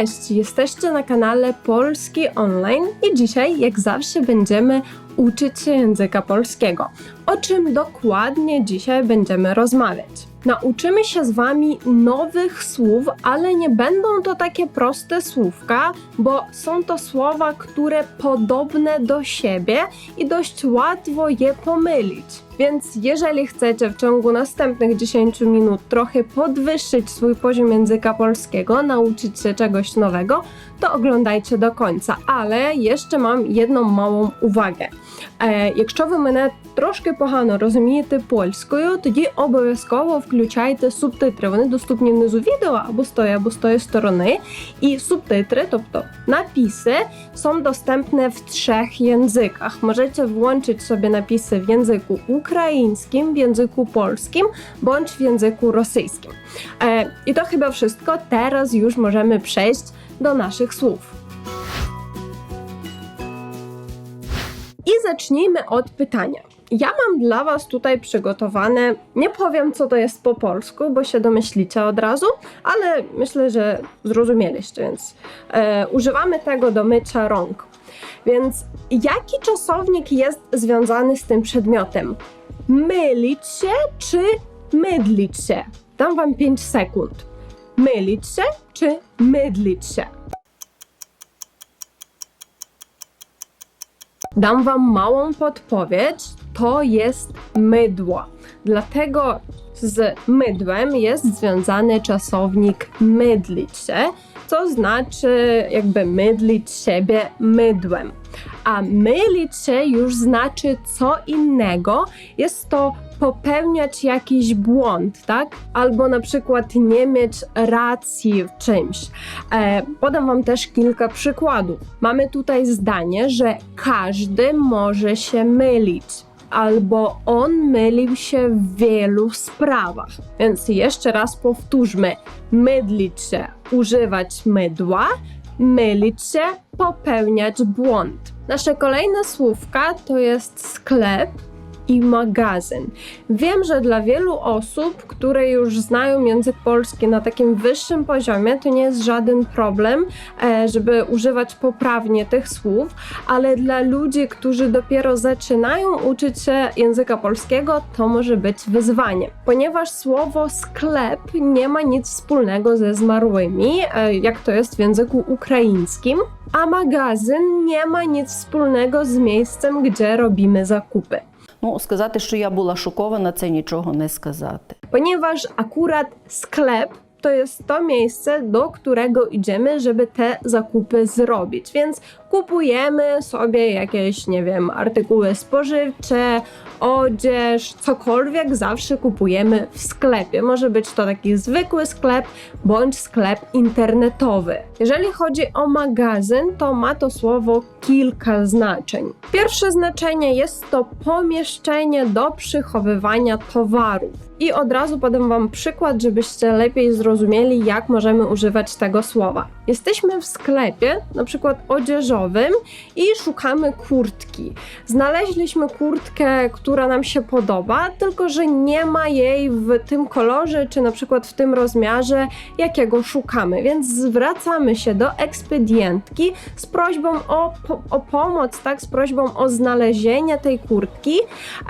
Cześć, jesteście na kanale Polski Online i dzisiaj, jak zawsze, będziemy uczyć się języka polskiego, o czym dokładnie dzisiaj będziemy rozmawiać. Nauczymy się z Wami nowych słów, ale nie będą to takie proste słówka, bo są to słowa, które podobne do siebie i dość łatwo je pomylić. Więc jeżeli chcecie w ciągu następnych 10 minut trochę podwyższyć swój poziom języka polskiego, nauczyć się czegoś nowego, to oglądajcie do końca. Ale jeszcze mam jedną małą uwagę. Е, якщо ви мене трошки погано розумієте польською, тоді обов'язково включайте субтитри. Вони доступні внизу відео або з тої, або з тої сторони. І субтитри, тобто napisy, są dostępne w trzech językach. Możecie włączyć sobie napisy w języku ukraińskim, w języku polskim bądź w języku rosyjskim. E, I to chyba wszystko. Teraz już możemy przejść do naszych słów. Zacznijmy od pytania. Ja mam dla Was tutaj przygotowane, nie powiem co to jest po polsku, bo się domyślicie od razu, ale myślę, że zrozumieliście, więc e, używamy tego do mycia rąk. Więc jaki czasownik jest związany z tym przedmiotem? Mylić się czy mydlić się? Dam Wam 5 sekund. Mylić się czy mydlić się? Dam Wam małą podpowiedź. To jest mydło. Dlatego z mydłem jest związany czasownik mydlić się, co znaczy jakby mydlić siebie mydłem. A mylić się już znaczy co innego. Jest to popełniać jakiś błąd, tak? Albo na przykład nie mieć racji w czymś. E, podam Wam też kilka przykładów. Mamy tutaj zdanie, że każdy może się mylić. Albo on mylił się w wielu sprawach. Więc jeszcze raz powtórzmy: mydlić się, używać mydła, mylić się, popełniać błąd. Nasze kolejne słówka to jest sklep i magazyn. Wiem, że dla wielu osób, które już znają język polski na takim wyższym poziomie, to nie jest żaden problem, e, żeby używać poprawnie tych słów, ale dla ludzi, którzy dopiero zaczynają uczyć się języka polskiego, to może być wyzwanie, ponieważ słowo sklep nie ma nic wspólnego ze zmarłymi, e, jak to jest w języku ukraińskim. A magazyn nie ma nic wspólnego z miejscem, gdzie robimy zakupy. Ну, сказати, що я була шокована, це нічого не сказати. ponieważ akurat sklep to jest to miejsce, do którego idziemy, żeby te zakupy zrobić. Więc kupujemy sobie jakieś, nie wiem, artykuły spożywcze, odzież, cokolwiek zawsze kupujemy w sklepie. Może być to taki zwykły sklep bądź sklep internetowy. Jeżeli chodzi o magazyn, to ma to słowo kilka znaczeń. Pierwsze znaczenie jest to pomieszczenie do przechowywania towarów. I od razu podam Wam przykład, żebyście lepiej zrozumieli, jak możemy używać tego słowa. Jesteśmy w sklepie, na przykład odzieżowym, i szukamy kurtki. Znaleźliśmy kurtkę, która nam się podoba, tylko że nie ma jej w tym kolorze, czy na przykład w tym rozmiarze, jakiego szukamy. Więc zwracamy się do ekspedientki z prośbą o, po, o pomoc, tak, z prośbą o znalezienie tej kurtki.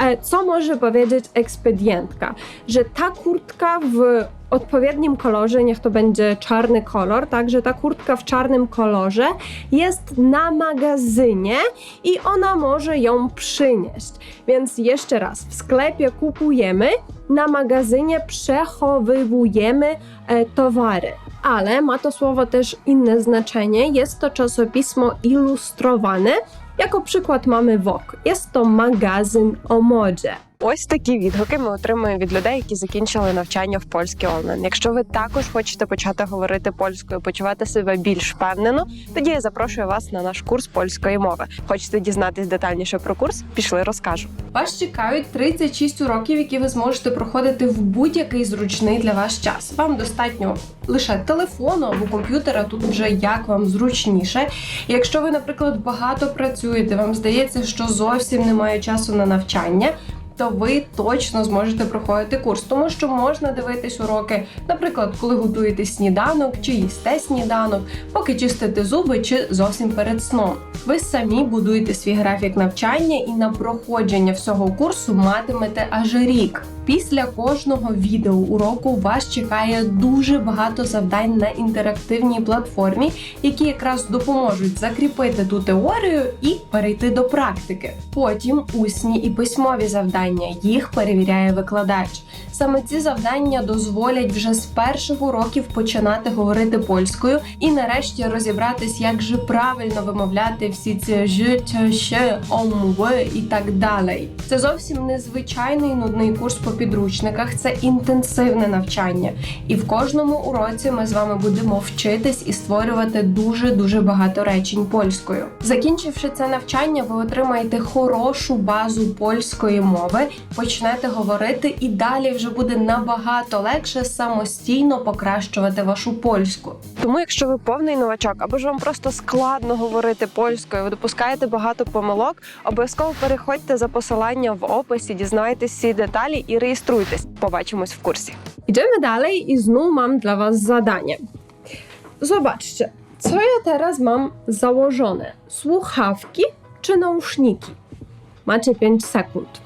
E, Co może powiedzieć ekspedientka? Że ta kurtka w odpowiednim kolorze, niech to będzie czarny kolor, tak, że ta kurtka w czarnym kolorze jest na magazynie i ona może ją przynieść. Więc jeszcze raz, w sklepie kupujemy, na magazynie przechowywujemy e, towary. Ale ma to słowo też inne znaczenie. Jest to czasopismo ilustrowane. Jako przykład mamy Vogue. Jest to magazyn o modzie. Ось такі відгуки ми отримуємо від людей, які закінчили навчання в польській онлайн. Якщо ви також хочете почати говорити польською, почувати себе більш впевнено, тоді я запрошую вас на наш курс польської мови. Хочете дізнатись детальніше про курс? Пішли, розкажу. Вас чекають 36 уроків, які ви зможете проходити в будь-який зручний для вас час. Вам достатньо лише телефону або комп'ютера, тут вже як вам зручніше. Якщо ви, наприклад, багато працюєте, вам здається, що зовсім немає часу на навчання. То ви точно зможете проходити курс, тому що можна дивитись уроки, наприклад, коли готуєте сніданок чи їсте сніданок, поки чистите зуби чи зовсім перед сном. Ви самі будуєте свій графік навчання і на проходження всього курсу матимете аж рік. Після кожного відео уроку вас чекає дуже багато завдань на інтерактивній платформі, які якраз допоможуть закріпити ту теорію і перейти до практики. Потім усні і письмові завдання їх перевіряє викладач. Саме ці завдання дозволять вже з перших уроків починати говорити польською і нарешті розібратись, як же правильно вимовляти всі ці «te», «ще», «on», «ви» і так далі. Це зовсім не звичайний нудний курс по підручниках, це інтенсивне навчання. І в кожному уроці ми з вами будемо вчитись і створювати дуже дуже багато речень польською. Закінчивши це навчання, ви отримаєте хорошу базу польської мови, почнете говорити, і далі вже буде набагато легше самостійно покращувати вашу польську. Тому, якщо ви повний новачок, або ж вам просто складно говорити польською, ви допускаєте багато помилок, обов'язково переходьте за посилання в описі, дізнайтесь всі деталі і реєструйтесь. Побачимось в курсі. Idziemy dalej i znów mam dla Was zadanie. Zobaczcie, co ja teraz mam założone? Słuchawki czy nauszniki? Macie 5 sekund.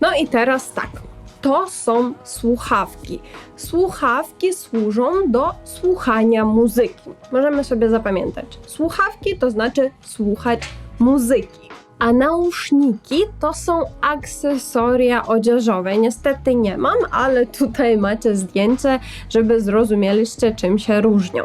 No i teraz tak. To są słuchawki. Słuchawki służą do słuchania muzyki. Możemy sobie zapamiętać. Słuchawki to znaczy słuchać muzyki. A nauszniki to są akcesoria odzieżowe. Niestety nie mam, ale tutaj macie zdjęcie, żeby zrozumieliście, czym się różnią.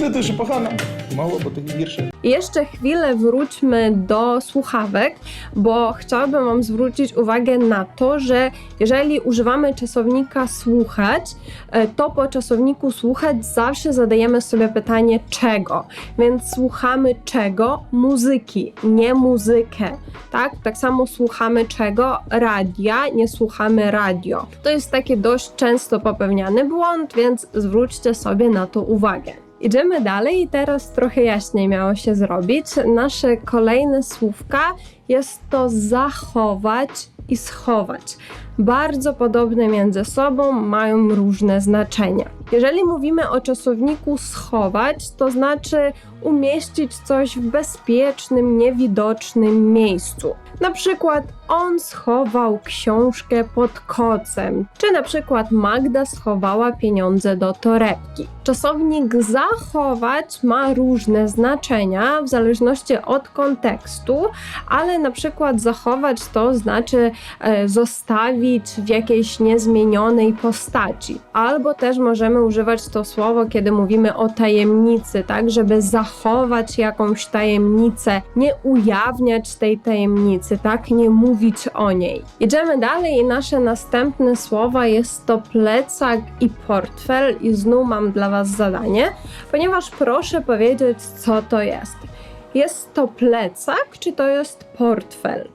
No to się kochana. Mało, bo tych wierszy. Jeszcze chwilę wróćmy do słuchawek, bo chciałabym Wam zwrócić uwagę na to, że jeżeli używamy czasownika słuchać, e, to po czasowniku słuchać zawsze zadajemy sobie pytanie czego. Więc słuchamy czego? Muzyki, nie muzykę. Tak? Tak samo słuchamy czego? Radia, nie słuchamy radio. To jest taki dość często popełniany błąd, więc zwróćcie sobie na to uwagę. Idziemy dalej i teraz trochę jaśniej miało się zrobić. Nasze kolejne słówka jest to zachować i schować. Bardzo podobne między sobą, mają różne znaczenia. Jeżeli mówimy o czasowniku schować, to znaczy umieścić coś w bezpiecznym, niewidocznym miejscu. Na przykład on schował książkę pod kocem, czy na przykład Magda schowała pieniądze do torebki. Czasownik zachować ma różne znaczenia w zależności od kontekstu, ale na przykład zachować to znaczy e, zostawić w jakiejś niezmienionej postaci. Albo też możemy używać to słowo, kiedy mówimy o tajemnicy, tak, żeby zachować jakąś tajemnicę, nie ujawniać tej tajemnicy, tak, nie mówić o niej. Idziemy dalej i nasze następne słowa jest to plecak i portfel i znów mam dla Was zadanie, ponieważ proszę powiedzieć, co to jest. Jest to plecak, czy to jest portfel?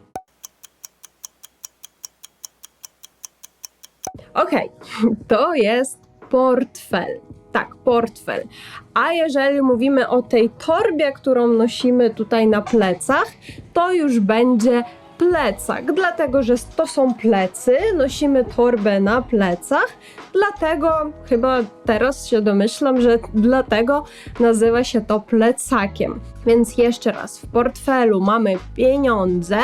Okej, to jest portfel. Tak, portfel. A jeżeli mówimy o tej torbie, którą nosimy tutaj na plecach, to już będzie plecak, dlatego że to są plecy, nosimy torbę na plecach, dlatego chyba teraz się domyślam, że dlatego nazywa się to plecakiem. Więc jeszcze raz, w portfelu mamy pieniądze,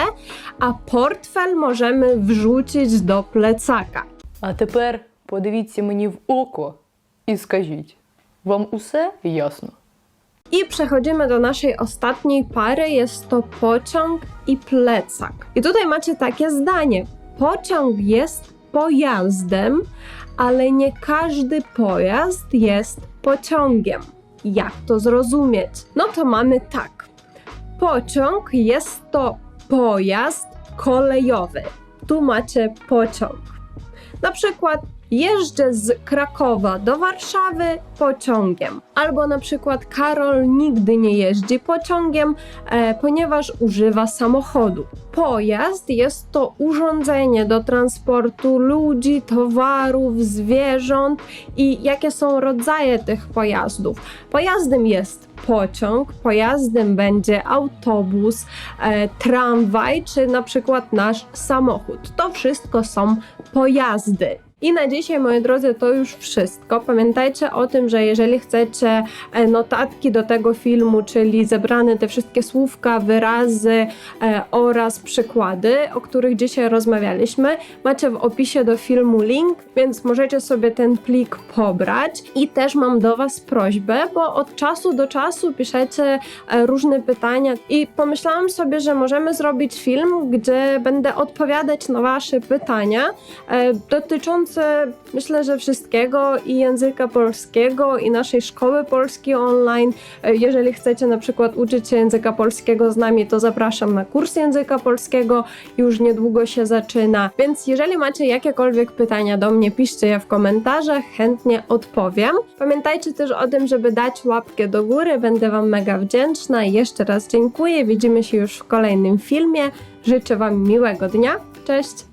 a portfel możemy wrzucić do plecaka. А тепер подивіться мені в око і скажіть, вам усе ясно? I przechodzimy do naszej ostatniej pary, jest to pociąg i plecak. I tutaj macie takie zdanie: pociąg jest pojazdem, ale nie każdy pojazd jest pociągiem. Jak to zrozumieć? No to mamy tak. Pociąg jest to pojazd kolejowy. Tu macie pociąg. Na przykład jeżdżę z Krakowa do Warszawy pociągiem. Albo na przykład Karol nigdy nie jeździ pociągiem, e, ponieważ używa samochodu. Pojazd jest to urządzenie do transportu ludzi, towarów, zwierząt i jakie są rodzaje tych pojazdów. Pojazdem jest pociąg, pojazdem będzie autobus, e, tramwaj czy na przykład nasz samochód. To wszystko są pojazdy. I na dzisiaj, moi drodzy, to już wszystko. Pamiętajcie o tym, że jeżeli chcecie e, notatki do tego filmu, czyli zebrane te wszystkie słówka, wyrazy e, oraz przykłady, o których dzisiaj rozmawialiśmy, macie w opisie do filmu link, więc możecie sobie ten plik pobrać. I też mam do Was prośbę, bo od czasu do czasu piszecie e, różne pytania i pomyślałam sobie, że możemy zrobić film, gdzie będę odpowiadać na Wasze pytania e, dotyczące myślę, że wszystkiego i języka polskiego i naszej szkoły polskiej online. E, Jeżeli chcecie na przykład uczyć się języka polskiego z nami, to zapraszam na kurs języka polskiego. Już niedługo się zaczyna. Więc jeżeli macie jakiekolwiek pytania do mnie, piszcie je w komentarzach, chętnie odpowiem. Pamiętajcie też o tym, żeby dać łapkę do góry, będę Wam mega wdzięczna. Jeszcze raz dziękuję. Widzimy się już w kolejnym filmie. Życzę Wam miłego dnia. Cześć!